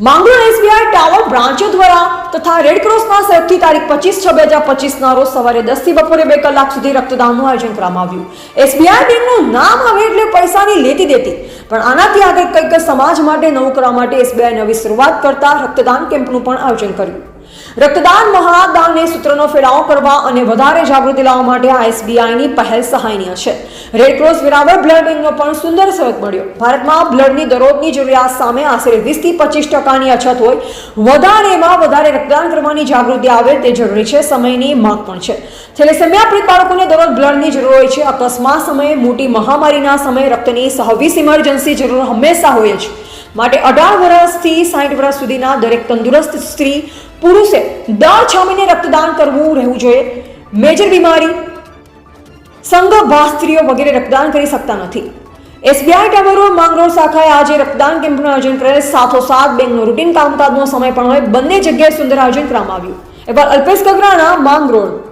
Mangrol SBI tower બ્રાન્ચો દ્વારા તથા રેડક્રોસના સહયોગથી તારીખ પચીસ છ બે હજાર પચીસના રોજ સવારે દસથી બપોરે બે કલાક સુધી રક્તદાનનું આયોજન કરવામાં આવ્યું. એસબીઆઈ બેંકનું નામ આવે એટલે પૈસાની લેતી દેતી. પણ આનાથી આગળ કંઈક સમાજ માટે નવું કરવા માટે એસબીઆઈ નવી શરૂઆત કરતા રક્તદાન કેમ્પનું પણ આયોજન કર્યું. રક્તદાન મહાદાનને સૂત્રનો ફેલાવો કરવા અને વધારે જાગૃતિ લાવવા માટે આ એસબીઆઈની પહેલ સહાયનીય છે. રેડક્રોસ વેરાવળ બ્લડ બેંકનો પણ સુંદર સહયોગ મળ્યો ભારતમાં બ્લડની દરરોજની જરૂરિયાત સામે આશરે વીસથી પચીસ ટકાની અછત હોય. વધારેમાં વધારે રક્તદાન કરવાની જાગૃતિ આવે તે જરૂરી છે. સમયની માંગ પણ છે. થેલેસેમિયા પીડિત બાળકોને દરરોજ બ્લડની જરૂર હોય છે. અકસ્માત સમયે મોટી મહામારીના સમયે રક્તની સહવીસ ઇમરજન્સી જરૂર હંમેશા હોય જ. માટે અઢાર વર્ષથી સાઠ વર્ષ સુધીના દરેક તંદુરસ્ત સ્ત્રી પુરુષે દર છ મહિને રક્તદાન કરવું રહેવું જોઈએ. મેજર બીમારી સંગભા સ્ત્રીઓ વગેરે રક્તદાન કરી શકતા નથી. એસબીઆઈ ટાવરો, માંગરોળ શાખાએ આજે રક્તદાન કેમ્પનું આયોજન કરેલ. સાથોસાથ બેંકનો રૂટીન કામકાજનો સમય પણ હોય. બંને જગ્યાએ સુંદર આયોજન કરવામાં આવ્યું. એવા અલ્પેશ ગગરાણા, માંગરોળ.